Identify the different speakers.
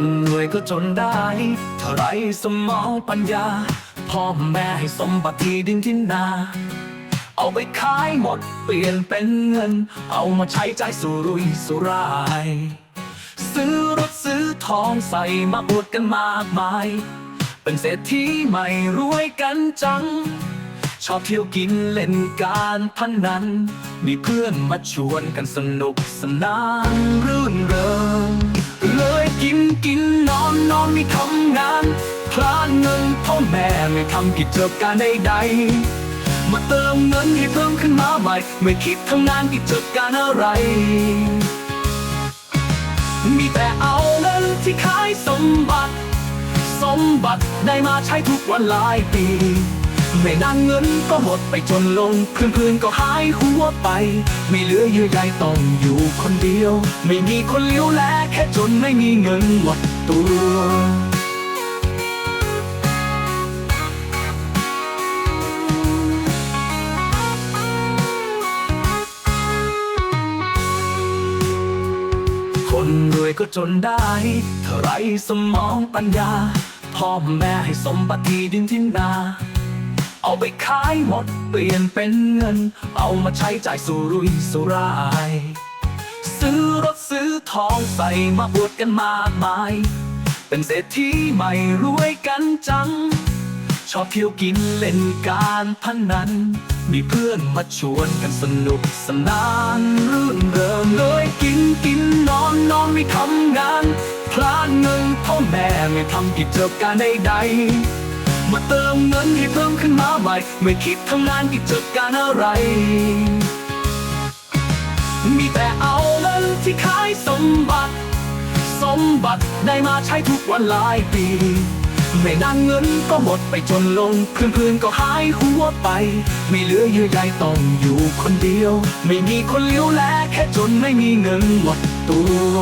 Speaker 1: นรวยก็จนได้ เท่าไรสมองปัญญา พ่อแม่ให้สมบัติดินที่นา เอาไปขายหมดเปลี่ยนเป็นเงิน เอามาใช้ใจสุรุ่ยสุร่าย ซื้อรถซื้อทองใส่มาอวดกันมากมาย เป็นเศรษฐีใหม่รวยกันจัง ชอบเที่ยวกินเล่นการพนนัน มีเพื่อนมาชวนกันสนุกสนานรื่นเริง กินกินนอนนอนไม่ทำงานพลาดเงินพ่อแม่ไม่ทำกิจการใดๆมาเติมเงินให้เพิ่มขึ้นมาใหม่ ไม่คิดทำงานกิจการอะไร มีแต่เอาเงินที่ขายสมบัติ สมบัติได้มาใช้ทุกวันหลายปี ไม่นานเงินก็หมดไปจนลงเพื่อนๆก็หายหัวไป ไม่เหลือเยื่อใยต้องอยู่คนเดียว ไม่มีคนเลี้ยวแลแค่จนไม่มีเงินหมดตัวคนรวยก็จนได้เท่าไรสมองปัญญา พ่อแม่ให้สมบัติที่ดินที่นา เอาไปขายหมด เปลี่ยนเป็นเงิน เอามาใช้จ่ายสุรุ่ยสุร่าย ซื้อรถซื้อทองใส่มาอวดกันมากมาย เป็นเศรษฐีใหม่รวยกันจัง ชอบเที่ยวกินเล่นการพนนัน มีเพื่อนมาชวนกันสนุกสนานรื่นเริงเลยกินกินนอนนอนไม่ทำงานพลาดเงินพ่อแม่ไม่ทำกิจการใดๆ มาเติมเงินให้เพิ่มขึ้นมาใหม่ ไม่คิดทำงานกิจการอะไร มีแต่เอาเงินที่ขายสมบัติ สมบัติได้มาใช้ทุกวันหลายปี ไม่นานเงินก็หมดไปจนลงเพื่อนๆก็หายหัวไป ไม่เหลือเยื่อใยต้องอยู่คนเดียว ไม่มีคนเลี้ยวแลแค่จนไม่มีเงินหมดตัว